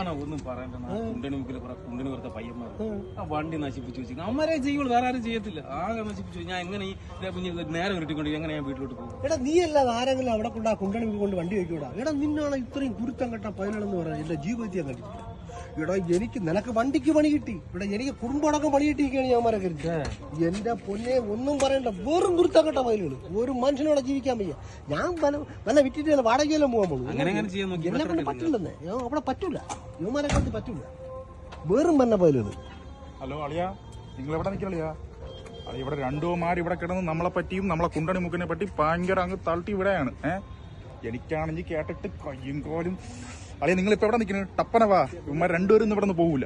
ആണോ ഒന്നും പറയണ്ട കുണ്ടണി മുക്കിൽ കുറെ കുണ്ടണി പയ്യന്മാർ ആ. വണ്ടി നശിപ്പിച്ചു വെച്ചു അമ്മരെ ചെയ്യുള്ളൂ വേറെ ആരും ചെയ്യത്തില്ല. ആകെ നശിപ്പിച്ചു. ഞാൻ എങ്ങനെ ഈ കുഞ്ഞ് നേരെ ഉരുട്ടിക്കൊണ്ട് എങ്ങനെ ഞാൻ വീട്ടിലോട്ട് പോകും? എടാ നീ അല്ലാതെ ആരെങ്കിലും അവിടെ കൊണ്ട് ആ കുണ്ടണി കൊണ്ട് വണ്ടി വെക്കൂടാ? എടാ നിന്നാണ് ഇത്രയും കുരുത്തം കെട്ട പതിനാണെന്ന് പറയാൻ എന്റെ ജീവിതത്തിൽ ഞാൻ കണ്ടിട്ടില്ല. എടാ എനിക്ക് നിനക്ക് വണ്ടിക്ക് പണി കിട്ടി. ഇവിടെ എനിക്ക് കുടുംബടക്കം പണി കിട്ടിയിരിക്കുകയാണ് ഞാൻ മരം എന്റെ പൊന്നെ ഒന്നും പറയണ്ട വെറും കുരുത്തം വയലുകൾ ഒരു മനുഷ്യനോടെ ജീവിക്കാൻ വയ്യ. ഞാൻ വല്ല വല്ല വിറ്റിട്ട് വല്ല വാടകയിലും പോകാൻ പോകും. അങ്ങനെ അങ്ങനെ ചെയ്യാൻ നോക്കി എന്നെ കൊണ്ട് പറ്റില്ലെന്നേ. അവിടെ പറ്റൂല. ഞാൻ കൊണ്ട് പറ്റൂല. വെറും പന്ന പതിലുകൾ ഹലോ അളിയ. നിങ്ങൾ എവിടെ നിൽക്കളിയാ അളിയ ഇവിടെ രണ്ടുമാർ ഇവിടെ കിടന്ന് നമ്മളെ പറ്റിയും നമ്മളെ കുണ്ടണി മുക്കിനെ പറ്റി ഭയങ്കര അങ്ങ് തളട്ടി ഇവിടെയാണ് ഏഹ് എനിക്കാണെങ്കിൽ കേട്ടിട്ട് കയ്യും കോലും അളിയ നിങ്ങൾ ഇപ്പൊ എവിടെ നിൽക്കുന്നത് ടപ്പന വാ ഇവന്മാർ രണ്ടുപേരും ഇന്ന് ഇവിടെ നിന്ന് പോകൂല